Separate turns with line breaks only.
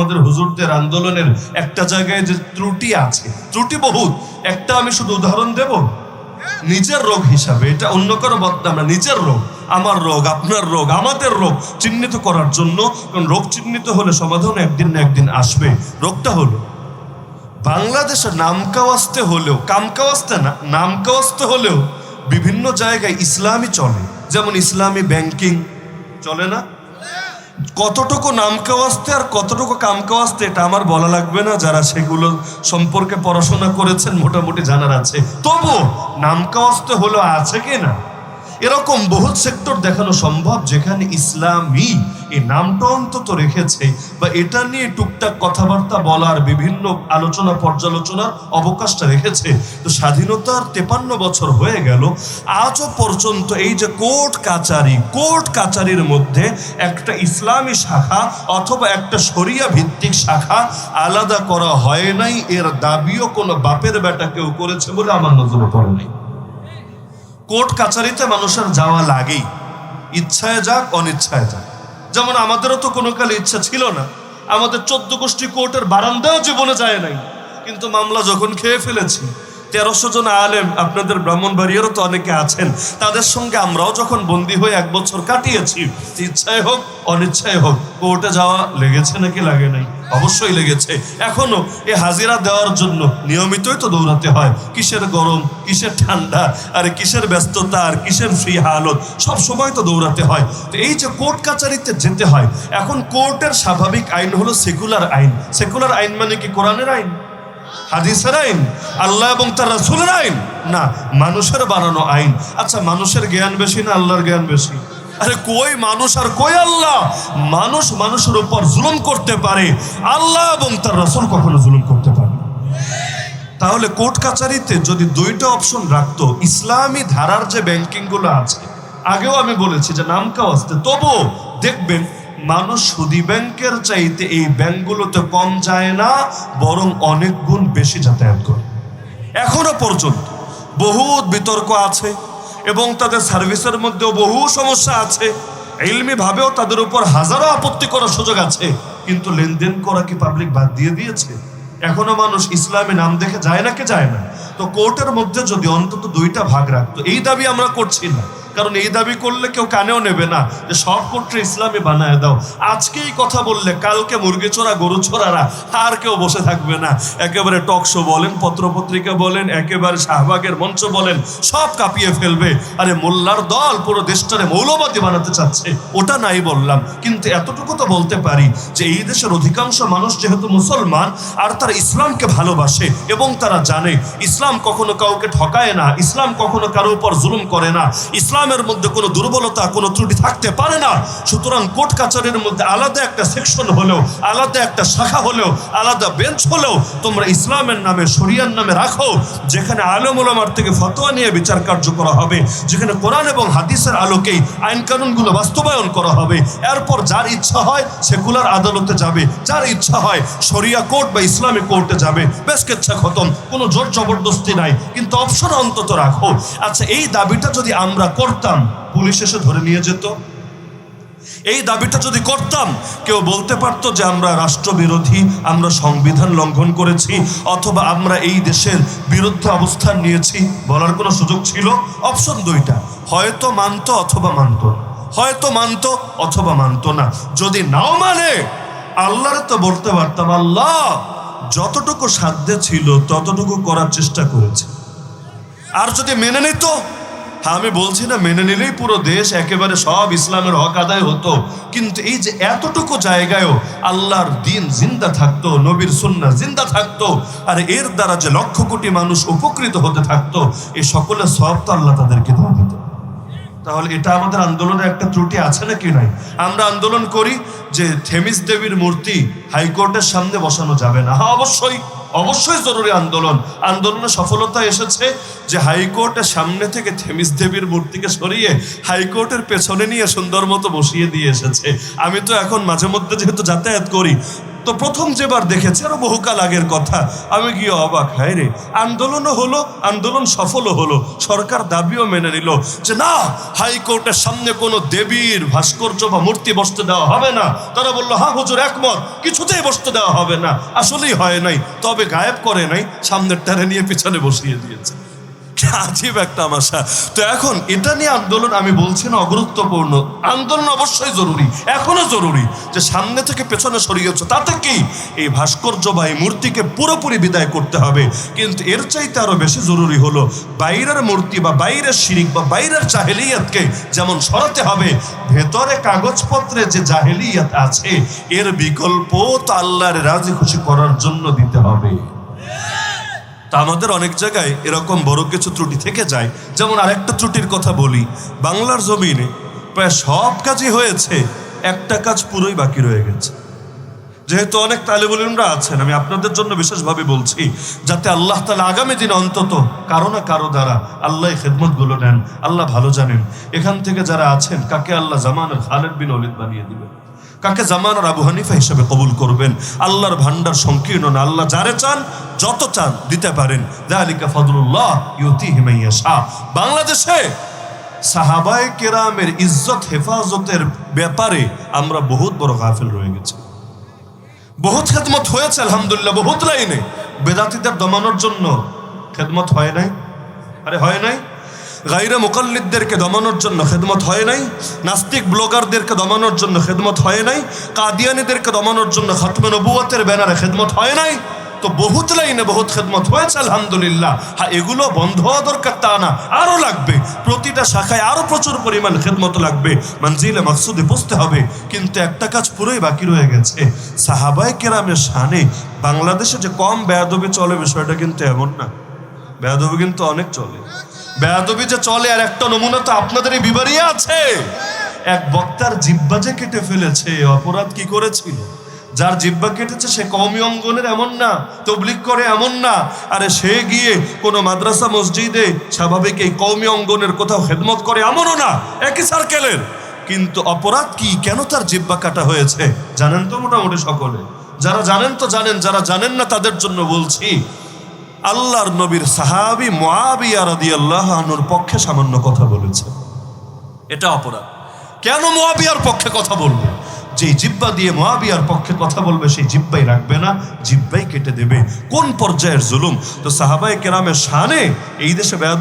আমাদের হুজুরদের আন্দোলনের একটা জায়গায় যে ত্রুটি আছে, ত্রুটি বহুত, একটা আমি শুধু উদাহরণ দেব? নিজের রোগ হিসাবে, এটা অন্য কারও বদনাম না নিজের রোগ, আমার রোগ, আপনার রোগ, আমাদের রোগ চিহ্নিত করার জন্য, কারণ রোগ চিহ্নিত হলে সমাধান একদিন না একদিন আসবে। রোগটা হলো, বাংলাদেশে নামকাওয়াস্তে হলেও, কামকাওয়াস্তে না, নামকাওয়াস্তে হলেও বিভিন্ন জায়গায় ইসলামই চলে। যেমন ইসলামী ব্যাংকিং চলে না? কতটুকু নামকাওয়াস্তে আর কতটুকু কামকাওয়াস্তে এটা আমার বলা লাগবে না। যারা সেগুলো সম্পর্কে পড়াশোনা করেছেন, মোটামুটি জানার আছে। তবু নামকাওয়াস্তে হলো আছে কি না? এরকম বহু সেক্টর দেখানো সম্ভব যেখানে ইসলামী এই নামটা অন্তত রেখেছে বা এটা নিয়ে টুকটাক কথাবার্তা বলার বিভিন্ন আলোচনা, পর্যালোচনার অবকাশটা রেখেছে। তো স্বাধীনতার তেপান্ন বছর হয়ে গেল, আজও পর্যন্ত এই যে কোর্ট কাচারি, কোর্ট কাচারির মধ্যে একটা ইসলামী শাখা অথবা একটা শরিয়া ভিত্তিক শাখা আলাদা করা হয় নাই, এর দাবিও কোনো বাপের বেটা কেউ করেছে বলে আমার নজরে পড়ে নাই। কোর্ট কাচারিতে মানুষের যাওয়া লাগেই। ইচ্ছায় যাক, অনিচ্ছায় যাক। যেমন আমাদেরও তো কোনো কালে ইচ্ছা ছিল না। আমাদের চোদ্দ গোষ্ঠী কোর্টের বারান্দাও জীবনে যায় নাই। কিন্তু মামলা যখন খেয়ে ফেলেছি তেরোশো জন আলেম আপনাদের ব্রাহ্মণবাড়িয়ারও তো অনেকে আছেন, তাদের সঙ্গে আমরাও যখন বন্দী হয়ে এক বছর কাটিয়েছি, ইচ্ছায় হোক, অনিচ্ছায় হোক, কোর্টে যাওয়া লেগেছে নাকি লাগে নাই? অবশ্যই লেগেছে। এখনও এ হাজিরা দেওয়ার জন্য নিয়মিতই তো দৌড়াতে হয়। কিসের গরম, কিসের ঠান্ডা, আর কিসের ব্যস্ততা, আর কিসের ফ্রি হালত, সব সময় তো দৌড়াতে হয়। তো এই যে কোর্ট কাচারিতে যেতে হয়, এখন কোর্টের স্বাভাবিক আইন হলো সেকুলার আইন। সেকুলার আইন মানে কি? কোরআনের আইন? হাদিসের আইন, আল্লাহ এবং তার রাসুলের আইন। না, মানুষের বানানো আইন। আচ্ছা মানুষের জ্ঞান বেশি না আল্লাহর জ্ঞান বেশি? আরে কই মানুষ আর কই আল্লাহ? মানুষ মানুষের উপর জুলুম করতে পারে, আল্লাহ এবং তার রাসুল কখনো জুলুম করতে পারে তাহলে কোর্ট কাচারিতে যদি দুইটা অপশন রাখতো, ইসলামী ধারার যে ব্যাংকিংগুলো আছে, আগেও আমি বলেছি যে নামকাও আসতে তবুও দেখবেন মানুষ সুদী ব্যাংকের চাইতে এই ব্যাংকগুলোতে কম যায় না, বরং অনেক গুণ বেশি যাতায়াত করে। এখনও পর্যন্ত বহুত বিতর্ক আছে এবং তাদের সার্ভিসের মধ্যেও বহু সমস্যা আছে। ভাবেও তাদের উপর হাজারো আপত্তি করার সুযোগ আছে, কিন্তু লেনদেন করা কি পাবলিক বাদ দিয়ে দিয়েছে? এখনও মানুষ ইসলামে নাম দেখে যায় না কি যায় না? তো কোর্টের মধ্যে যদি অন্তত দুইটা ভাগ রাখতো, এই দাবি আমরা করছি না। কারণ এই দাবি করলে কেউ কানেও নেবে না যে সব কোর্টে ইসলামে বানায় দাও। আজকেই কথা বললে কালকে মুরগি চোরা, গরু চোরারা আর কেউ বসে থাকবে না। একেবারে টক শো বলেন, পত্রপত্রিকা বলেন, একেবারে শাহবাগের মঞ্চ বলেন, সব কাঁপিয়ে ফেলবে। আরে মোল্লার দল পুরো দেশটারে মৌলবাদী বানাতে চাচ্ছে। ওটা নাই বললাম। কিন্তু এতটুকু তো বলতে পারি যে এই দেশের অধিকাংশ মানুষ যেহেতু মুসলমান, আর তারা ইসলামকে ভালোবাসে এবং তারা জানে, ইসলাম কখনো কাউকে ঠকায় না, ইসলাম কখনো কারও উপর জুলুম করে না ইসলামের মধ্যে কোনো দুর্বলতা, কোনো ত্রুটি থাকতে পারে না। সুতরাং কোর্ট কাচারের মধ্যে আলাদা একটা সেকশন হলেও, আলাদা একটা শাখা হলেও, আলাদা বেঞ্চ হলেও তোমরা ইসলামের নামে, শরিয়ার নামে রাখো, যেখানে আলম ওলামার থেকে ফতোয়া নিয়ে বিচার কার্য করা হবে, যেখানে কোরআন এবং হাদিসের আলোকেই আইন কানুনগুলো বাস্তবায়ন করা হবে। এরপর যার ইচ্ছা হয়, সেকুলার আদালতে যাবে। যার ইচ্ছা হয়, শরিয়া কোর্ট বা ইসলামী কোর্টে যাবে। বেশ কেচ্ছা খতম, কোনো জোর জবরদস্তি নাই। কিন্তু অপশন অন্তত রাখো। আচ্ছা এই দাবিটা যদি আমরা করতাম পুলিশ এসে ধরে নিয়ে যেত। এই দাবিটা যদি করতাম, কেউ বলতে পারতো যে আমরা রাষ্ট্রবিরোধী, আমরা সংবিধান লঙ্ঘন করেছি, অথবা আমরা এই দেশের বিরুদ্ধে অবস্থান নিয়েছি, বলার কোনো সুযোগ ছিল? অপশন দুইটা। হয়তো মানত অথবা মানত। হয়তো মানত অথবা মানত না। যদি নাও মানে আল্লাহরে তো বলতে পারতাম, আল্লাহ, যতটুকু সাধ্যে ছিল, ততটুকু করার চেষ্টা করেছে। আর যদি মেনে নিত আমি বলছি না, মেনে নিলেই পুরো দেশ একেবারে সব ইসলামের হক আদায় হতো। কিন্তু এই যে এতটুকু জায়গায়ও আল্লাহর দিন জিন্দা থাকতো, নবীর সুন্না জিন্দা থাকতো, আর এর দ্বারা যে লক্ষ কোটি মানুষ উপকৃত হতে থাকতো এই সকলের সব তো আল্লাহ তাদেরকে দিয়ে দিত তাহলে এটা আমাদের আন্দোলনের একটা ত্রুটি আছে নাকি নাই? আমরা আন্দোলন করি যে থেমিস দেবীর মূর্তি হাইকোর্টের সামনে বসানো যাবে না। হ্যাঁ অবশ্যই অবশ্যই জরুরি আন্দোলন। আন্দোলনে সফলতা এসেছে যে হাইকোর্টের সামনে থেকে থেমিস দেবীর মূর্তিকে সরিয়ে হাইকোর্টের পেছনে নিয়ে সুন্দর মতো বসিয়ে দিয়ে এসেছে। আমি তো এখন মাঝে মধ্যে যেহেতু যাতায়াত করি তো প্রথম যেবার দেখেছি, আরও বহুকাল আগের কথা। আমি গিয়ে অবাক, হায় রে, আন্দোলনও হলো, আন্দোলন সফলও হলো। সরকার দাবিও মেনে নিল যে না, হাইকোর্টের সামনে কোনো দেবীর ভাস্কর্য বা মূর্তি বসতে দেওয়া হবে না। তারা বলল হ্যাঁ হুজুর, একমত। কিছুতেই বসতে দেওয়া হবে না। আসলেই হয় নাই। তবে গায়েব করে নাই, সামনের টানে নিয়ে পিছনে বসিয়ে দিয়েছে। আজীব একটা আমাশা। তো এখন এটা নিয়ে আন্দোলন আমি বলছি না অগুরুত্বপূর্ণ। আন্দোলন অবশ্যই জরুরি, এখনও জরুরি যে সামনে থেকে পেছনে সরিয়েছে তাতে কি? এই ভাস্কর্য বা এই মূর্তিকে পুরোপুরি বিদায় করতে হবে। কিন্তু এর চাইতে আরও বেশি জরুরি হলো বাইরের মূর্তি বা বাইরের শিরিক বা বাইরের জাহেলিয়াতকে যেমন সরাতে হবে, ভেতরে কাগজপত্রে যে জাহেলিয়াত আছে, এর বিকল্প তো আল্লাহর রাজি খুশি করার জন্য দিতে হবে। তা আমাদের অনেক জায়গায় এরকম বড় কিছু ত্রুটি থেকে যায়। যেমন আরেকটা ত্রুটির কথা বলি, বাংলার জমিনে প্রায় সব কাজই হয়েছে, একটা কাজ পুরোই বাকি রয়ে গেছে। যেহেতু অনেক তালেবুলিমরা আছেন, আমি আপনাদের জন্য বিশেষভাবে বলছি, যাতে আল্লাহ তালা আগামী দিন অন্তত কারও না কারও দ্বারা আল্লাহ খেদমতগুলো নেন। আল্লাহ ভালো জানেন, এখান থেকে যারা আছেন, কাকে আল্লাহ জামানের খালেদ বিন অলিদ বানিয়ে দিবেন? কাকে জামানার আবু হানিফা হিসেবে কবুল করবেন? আল্লাহর ভান্ডার সংকীর্ণ না, আল্লাহ যারে চান, যত চান দিতে পারেন। দালিকা ফদলুল্লাহ ইউতি হিমাইয়া শাহ বাংলাদেশে সাহাবায়ে কেরামের ইজ্জত, হেফাজতের ব্যাপারে আমরা বহুত বড় গাফিল রয়ে গেছি। বহুত খেদমত হয়েছে, আলহামদুলিল্লাহ, বহুত লাইনে। বেদাতিদের দমানোর জন্য খেদমত হয় নাই? আরে হয় নাই? গাইরে মোকাল্লিদদেরকে দমানোর জন্য খেদমত হয় নাই? নাস্তিক ব্লগারদেরকে দমানোর জন্য খেদমত হয় নাই? কাদিয়ানিদেরকে দমানোর জন্য খাতমে নবুয়তের ব্যানারে খেদমত হয় নাই? তো বহুত লাইনে বহুত খেদমত হয়েছে, আলহামদুলিল্লাহ। হ্যাঁ এগুলো বন্ধ হওয়া দরকার, তা না। আরও লাগবে। প্রতিটা শাখায় আরও প্রচুর পরিমাণ খেদমত লাগবে। মঞ্জিলে মাকসুদে পৌঁছতে হবে। কিন্তু একটা কাজ পুরোই বাকি রয়ে গেছে। সাহাবাই কেরামের শানে বাংলাদেশে যে কম বেয়াদবি চলে, বিষয়টা কিন্তু এমন না। বেয়াদবি কিন্তু অনেক চলে। বেয়াদবি যে চলে, আর একটা নমুনা তো আপনাদের এই আছে। এক বক্তার জিব্বা যে কেটে ফেলেছে অপরাধ কি করেছিল? যার জিব্বা কেটেছে সে কওমি অঙ্গনের এমন না তবলিক করে এমন না। আরে সে গিয়ে কোনো মাদ্রাসা, মসজিদে স্বাভাবিক এই কওমি অঙ্গনের কোথাও খেদমত করে এমনও না, একই সার্কেলের কিন্তু অপরাধ কি? কেন তার জিব্বা কাটা হয়েছে? জানেন তো মোটামুটি সকলে। যারা জানেন তো জানেন, যারা জানেন না তাদের জন্য বলছি, আল্লাহর নবীর সাহাবি মোয়াবিয়া রাদিয়াল্লাহু আনহুর পক্ষে সামান্য কথা বলেছে। এটা অপরাধ। কেন মোয়াবিয়ার পক্ষে কথা বলবে? যে জিব্বা দিয়ে মহাবিয়ার পক্ষে কথা বলবে, সেই জিব্বাই রাখবে না, জিব্বাই কেটে দেবে। কোন পর্যায়ের জুলুম? তো সাহাবাই কেরামের শানে এই দেশে